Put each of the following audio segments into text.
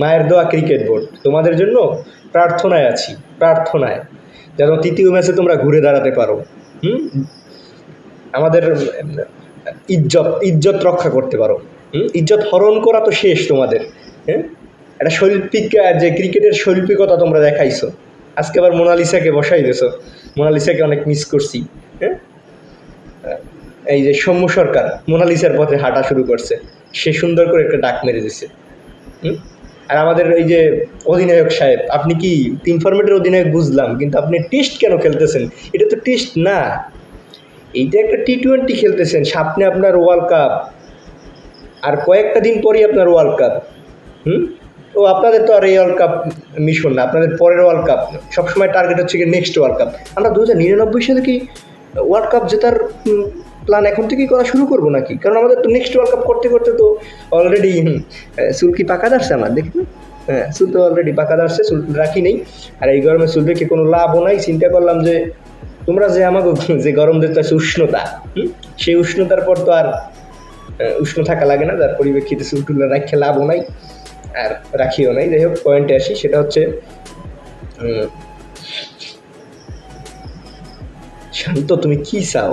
মায়ের দোয়া cricket board. তোমাদের জন্য প্রার্থনায় আছি, প্রার্থনায়। যেন তৃতীয় ম্যাচে তোমরা ঘুরে দাঁড়াতে পারো, হুম? আমাদের ইজ্জত ইজ্জত রক্ষা করতে পারো, হুম? ইজ্জত হরণ করা তো শেষ তোমাদের হ্যাঁ একটা শৈল্পিক যে ক্রিকেটের শৈল্পিকতা তোমরা দেখাইছো। আজকে আবার মোনালিসাকে বসাই দিয়েছ মোনালিসাকে অনেক মিস করছি হ্যাঁ এই যে সৌম্য সরকার মোনালিসার পথে হাঁটা শুরু করছে। সে সুন্দর করে একটা ডাক মেরে দিছে, হুম? আর আমাদের এই যে অধিনায়ক সাহেব, আপনি কি তিন ফরম্যাটের অধিনায়ক বুঝলাম, কিন্তু আপনি টেস্ট কেন খেলতেছেন? এটা তো টেস্ট না। এইটা একটা টি টোয়েন্টি খেলতেছেন সামনে আপনার ওয়ার্ল্ড কাপ আর কয়েকটা দিন পরই আপনার ওয়ার্ল্ড কাপ হুম? ও আপনাদের তো আর এই ওয়ার্ল্ড কাপ মিশন না, আপনাদের পরের ওয়ার্ল্ড কাপ সবসময় টার্গেট হচ্ছে কি নেক্সট ওয়ার্ল্ড কাপ আমরা দু হাজার নিরানব্বই সালে কি ওয়ার্ল্ড কাপ জেতার প্ল্যান এখন থেকেই করা শুরু করব নাকি? কারণ আমাদের তো নেক্সট ওয়ার্ল্ড কাপ করতে করতে তো অলরেডি চুলকি পাকা দাঁড়ছে আমার, দেখি হ্যাঁ চুল তো অলরেডি পাকা দাঁড়ছে চুল রাখি নেই। আর এই গরমে চুল রেখে কোনো লাভও নাই। চিন্তা করলাম যে, তোমরা যে আমাকে যে গরম দিতে আছে উষ্ণতা সেই উষ্ণতার পর তো আর উষ্ণ থাকা লাগে না। যার পরিপ্রেক্ষিতে চুল টুল রাখে লাভও নাই, আর রাখিও নাই। যাই হোক পয়েন্টে আসি, সেটা হচ্ছে শান্ত, তুমি কি চাও?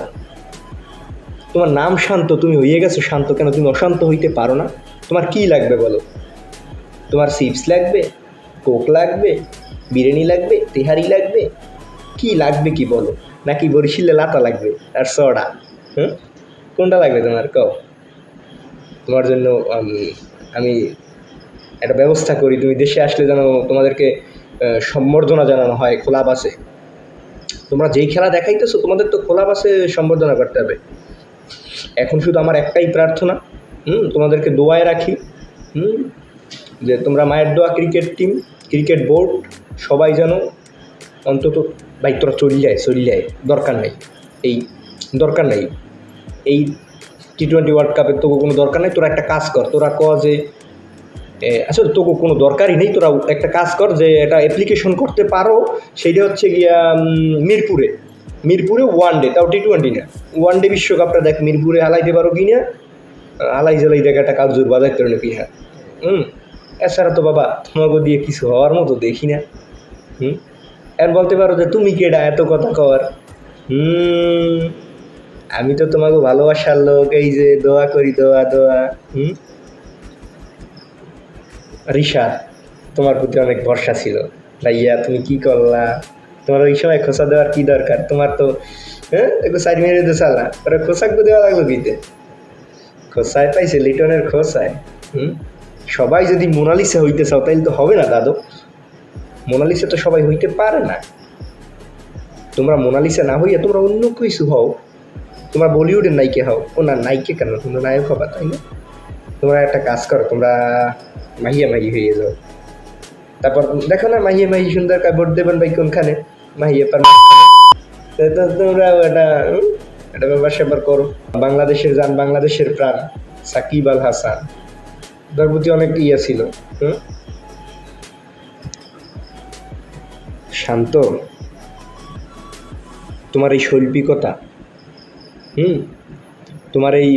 তোমার নাম শান্ত, তুমি হইয়ে গেছো শান্ত, কেন তুমি অশান্ত হইতে পারো না? তোমার কি লাগবে বলো? তোমার চিপস লাগবে, কোক লাগবে, বিরিয়ানি লাগবে, তেহারি লাগবে, কি লাগবে কি বলো? নাকি বরিশিলে লাতা লাগবে আর সডা? হুম? কোনটা লাগবে তোমার? কও। তোমার জন্য আম- একটা ব্যবস্থা করি, তুমি দেশে আসলে যেন তোমাদেরকে সম্বর্ধনা জানানো হয়, খোলা বাসে। তোমরা যেই খেলা দেখাইতেছো, তোমাদের তো খোলা বাসে সম্বর্ধনা করতে হবে। এখন শুধু আমার একটাই প্রার্থনা, হুম, তোমাদেরকে দোয়ায় রাখি, হুম, যে তোমরা মায়ের দোয়া ক্রিকেট টিম, ক্রিকেট বোর্ড, সবাই যেন অন্তত, ভাই, তোরা চলে যায় চলে যায় দরকার নেই, এই, দরকার নেই, এই টি টোয়েন্টি ওয়ার্ল্ড কাপের তোকে কোনো দরকার নেই, তোরা একটা কাজ কর, তোরা ক যে আসলে তোকে কোনো দরকারই নেই, তোরা একটা কাজ কর যে এটা অ্যাপ্লিকেশন করতে পারো, সেইটা হচ্ছে গিয়া মিরপুরে মিরপুরে ওয়ান ডে তাও টি টোয়েন্টি না। ওয়ান ডে বিশ্বকাপটা দেখ, মিরপুরে হালাইতে পারো কি না? হালাই জালাই দেখ, একটা কাজুর বাজার করে নাকি হ্যাঁ। হুম, এছাড়া তো বাবা, তোমাকে দিয়ে কিছু হওয়ার মতো দেখি না। হুম, আর বলতে পারো যে তুমি কেডা, এত কথা কর হুম, আমি তো তোমাকে ভালোবাসার লোক, এই যে দোয়া করি, দোয়া দোয়া। হুম রিশা তোমার প্রতি অনেক ভরসা ছিল। ভাইয়া, তুমি কি করলা? তোমার ওই সময় খোসা দেওয়ার কি দরকার? তোমার তো হ্যাঁ? একটু সাইড মেরে দিয়ে চালা। ওরা খোসাকে দেওয়া লাগল কিতে? খোসায় পাইছে, লিটনের খোসায়। হুম? সবাই যদি মোনালিসা হইতে চাও, তাইলে তো হবে না, দাদু। মোনালিসা তো সবাই হইতে পারে না। তোমরা মোনালিসা না হইয়া তোমরা অন্য কিছু হও। তোমরা বলিউডের নায়িকা হও। ও না, নায়িকা কেন? তোমরা নায়ক হবা, তাই না? তোমরা একটা কাজ করো, তোমরা মাহিয়া মাহি হয়ে যাও। তারপর দেখো না মাহিয়া মাহি সুন্দর ভোট দেবেন ভাই কোনখানে? মাহিয়া পার তোমরা এটা একটা ব্যাপার স্যাপার করো। বাংলাদেশের যান বাংলাদেশের প্রাণ, সাকিব আল হাসান। তার প্রতি অনেক ইয়ে ছিল, হুম? শান্ত। তোমার এই শৈল্পিকতা, হুম? তোমার এই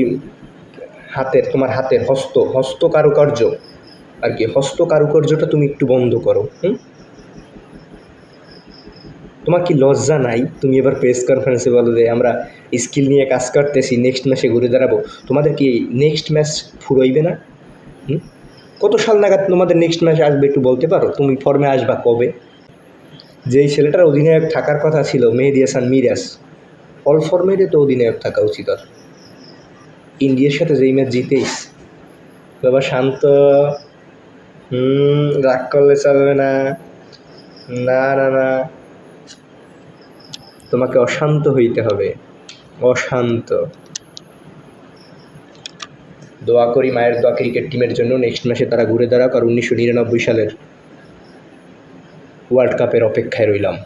হাতের, তোমার হাতের হস্ত হস্ত কারুকার্য। আর কি, হস্ত কারুকার্যটা তুমি একটু বন্ধ করো, হুম? তোমার কি লজ্জা নাই? তুমি এবার প্রেস কনফারেন্সে বলো যে আমরা স্কিল নিয়ে কাজ করতেছি নেক্সট ম্যাচে ঘুরে দাঁড়াবো। তোমাদের কি নেক্সট ম্যাচ ফুরইবে না? হুম? কত সাল নাগাদ তোমাদের নেক্সট ম্যাচ আসবে একটু বলতে পারো? তুমি ফর্মে আসবা কবে? যেই ছেলেটার অধিনায়ক থাকার কথা ছিল, মেহেদি হাসান মিরাজ অল ফর্মেটে তো অধিনায়ক থাকা উচিত আর ইন্ডিয়ার সাথে যেই ম্যাচ জিতেইস, বাবা শান্ত হুম, রাগ করলে চলবে না। না না না। তোমাকে অশান্ত হইতে হবে, অশান্ত। দোয়া করি মায়ের দোয়া ক্রিকেট টিমের জন্য। নেক্সট মাসে তারা ঘুরে দাঁড়াক, আর উনিশশো নিরানব্বই সালের ওয়ার্ল্ড কাপের অপেক্ষায় রইলাম।